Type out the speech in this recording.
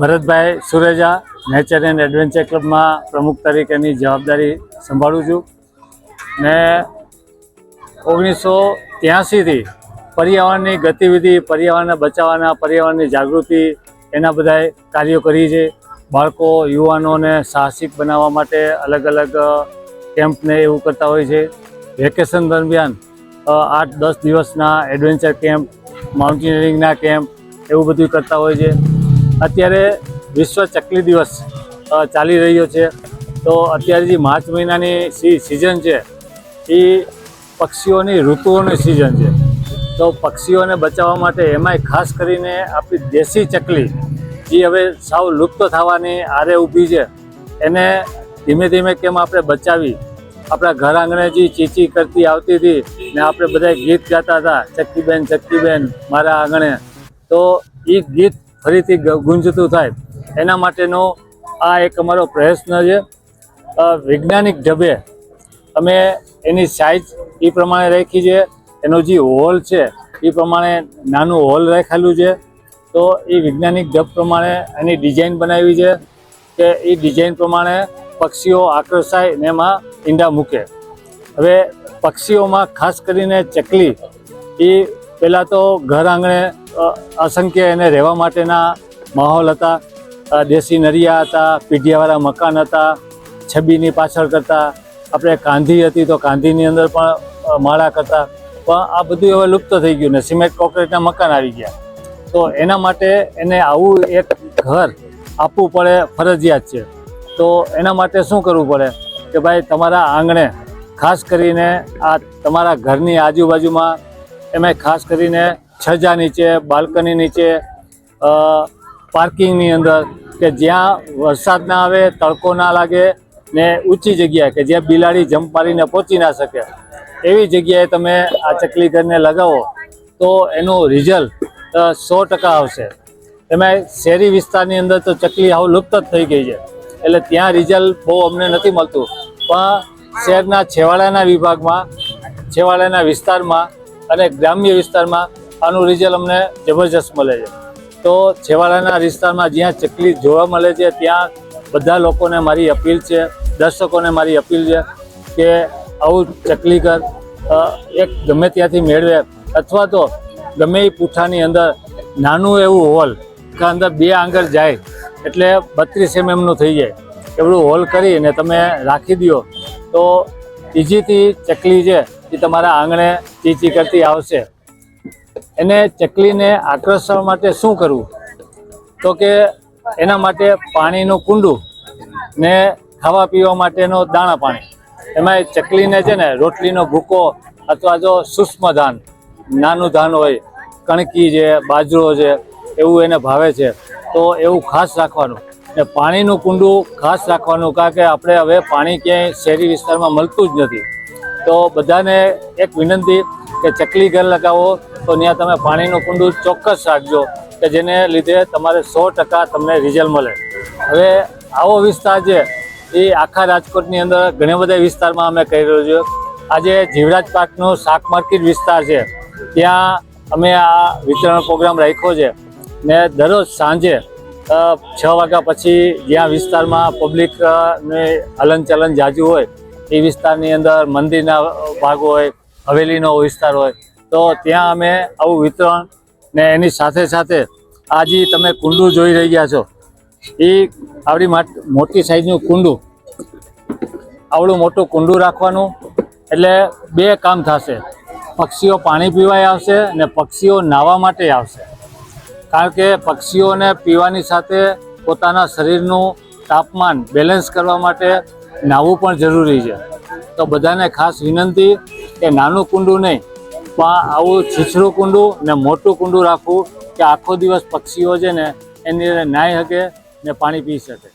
Bharatbhai Sureja nature and adventure ક્લબમાં પ્રમુખ તરીકેની જવાબદારી સંભાળું છું ને ઓગણીસો ત્યાંસીથી પર્યાવરણની ગતિવિધિ, પર્યાવરણને બચાવવાના, પર્યાવરણની જાગૃતિ, એના બધાય કાર્યો કરી છે. બાળકો, યુવાનોને સાહસિક બનાવવા માટે અલગ અલગ કેમ્પને એવું કરતા હોય છે. વેકેશન દરમિયાન આઠ દસ દિવસના એડવેન્ચર કેમ્પ, માઉન્ટેનિયરિંગના કેમ્પ, એવું બધું કરતા હોય છે. અત્યારે વિશ્વ ચકલી દિવસ ચાલી રહ્યો છે. તો અત્યારે જે માર્ચ મહિનાની સિઝન છે, એ પક્ષીઓની ઋતુઓની સિઝન છે. તો પક્ષીઓને બચાવવા માટે એમાંય ખાસ કરીને આપણી દેશી ચકલી, જે હવે સાવ લુપ્ત થવાની આરે ઊભી છે, એને ધીમે ધીમે કેમ આપણે બચાવી? આપણા ઘર આંગણે જે ચીચી કરતી આવતી હતી, ને આપણે બધા ગીત ગાતા હતા, ચક્કીબેન ચક્કીબેન, મારા આંગણે. તો એ ગીત ફરીથી ગુંજતું થાય. એના માટેનો આ એક અમારો પ્રયત્ન છે. વૈજ્ઞાનિક ઢબે અમે એની સાઇઝ એ પ્રમાણે રાખી છે. એનો જે હોલ છે એ પ્રમાણે નાનું હોલ રાખેલું છે. તો એ વૈજ્ઞાનિક ઢબ પ્રમાણે એની ડિઝાઇન બનાવી છે કે એ ડિઝાઇન પ્રમાણે પક્ષીઓ આકર્ષાય ને એમાં ઈંડા મૂકે. હવે પક્ષીઓમાં ખાસ કરીને ચકલી એ પહેલાં તો ઘર આંગણે અસંખ્ય એને રહેવા માટેના માહોલ હતા. દેશી નરિયા હતા, પીઢિયાવાળા મકાન હતા, છબીની પાછળ કરતા. આપણે કાંધી હતી તો કાંધીની અંદર પણ માળા કરતા. પણ આ બધું હવે લુપ્ત થઈ ગયું ને, સિમેન્ટ કોન્ક્રીટના મકાન આવી ગયા. તો એના માટે એને આવું એક ઘર આપવું પડે ફરજિયાત છે. તો એના માટે શું કરવું પડે? કે ભાઈ તમારા આંગણે, ખાસ કરીને આ તમારા ઘરની આજુબાજુમાં એમાં ખાસ કરીને છજા નીચે, બાલ્કની નીચે પાર્કિંગની અંદર કે જ્યાં વરસાદ ના આવે, તડકો ના લાગે ને ઊંચી જગ્યાએ કે જ્યાં બિલાડી જમ્પ મારીને પહોંચી ના શકે, એવી જગ્યાએ તમે આ ચકલી ઘરને લગાવો તો એનું રિઝલ્ટ સો ટકા આવશે. એમાં શહેરી વિસ્તારની અંદર તો ચકલી હાવ લુપ્ત જ થઈ ગઈ છે. એટલે ત્યાં રિઝલ્ટ બહુ અમને નથી મળતું. પણ શહેરના છેવાડાના વિભાગમાં, છેવાડાના વિસ્તારમાં અને ગ્રામ્ય વિસ્તારમાં આનું રિઝલ્ટ અમને જબરજસ્ત મળે છે. તો છેવાડાના વિસ્તારમાં જ્યાં ચકલી જોવા મળે છે, ત્યાં બધા લોકોને મારી અપીલ છે, દર્શકોને મારી અપીલ છે કે આવું ચકલી ઘર એક ગમે ત્યાંથી મેળવે અથવા તો ગમે એ પૂઠાની અંદર નાનું એવું હોલ કે અંદર બે આંગળ જાય એટલે બત્રીસ એમએમનું થઈ જાય. એવડું હોલ કરીને તમે રાખી દો તો ઇઝીથી ચકલી છે એ તમારા આંગણે ચીચી કરતી આવશે. એને ચકલીને આકર્ષવા માટે શું કરવું? તો કે એના માટે પાણીનું કુંડું ને ખાવા પીવા માટેનો દાણા પાણી. એમાં ચકલીને છે ને રોટલીનો ભૂકો અથવા જો સૂક્ષ્મ ધાન, નાનું ધાન હોય, કણકી છે, બાજરો છે, એવું એને ભાવે છે, તો એવું ખાસ રાખવાનું. ને પાણીનું કુંડું ખાસ રાખવાનું કારણ કે આપણે હવે પાણી ક્યાંય શહેરી વિસ્તારમાં મળતું જ નથી. તો બધાને એક વિનંતી કે ચકલી ઘર લગાવો. તો ત્યાં તમે પાણીનું કુંડું ચોક્કસ રાખજો કે જેને લીધે તમારે સો ટકા તમને રિઝલ્ટ મળે. હવે આવો વિસ્તાર છે એ આખા રાજકોટની અંદર ઘણા બધા વિસ્તારમાં અમે કહી રહ્યો છું. આજે જીવરાજ પાર્કનો શાક માર્કેટ વિસ્તાર છે. ત્યાં અમે આ વિતરણ પ્રોગ્રામ રાખ્યો છે. ને દરરોજ સાંજે છ વાગ્યા પછી જ્યાં વિસ્તારમાં પબ્લિક ને હલનચલન જાજુ હોય એ વિસ્તારની અંદર મંદિરના ભાગ હોય, હવેલીનો વિસ્તાર હોય, તો ત્યાં અમે આવું વિતરણ ને એની સાથે સાથે આ જે તમે કુંડું જોઈ રહ્યા છો. એ આવડી માટ- મોટી સાઈઝનું કુંડું. આવડું મોટું કુંડું રાખવાનું, એટલે બે કામ થશે. પક્ષીઓ પાણી પીવાય આવશે ને પક્ષીઓ નાહવા માટે આવશે. કારણ કે પક્ષીઓને પીવાની સાથે પોતાના શરીરનું તાપમાન બેલેન્સ કરવા માટે નાહવું પણ જરૂરી છે. તો બધાને ખાસ વિનંતી કે નાનું કુંડું નહીં, પણ આવું છીછરું કુંડું ને મોટું કુંડું રાખવું કે આખો દિવસ પક્ષીઓ છે ને એની નાહી શકે ને પાણી પી શકે.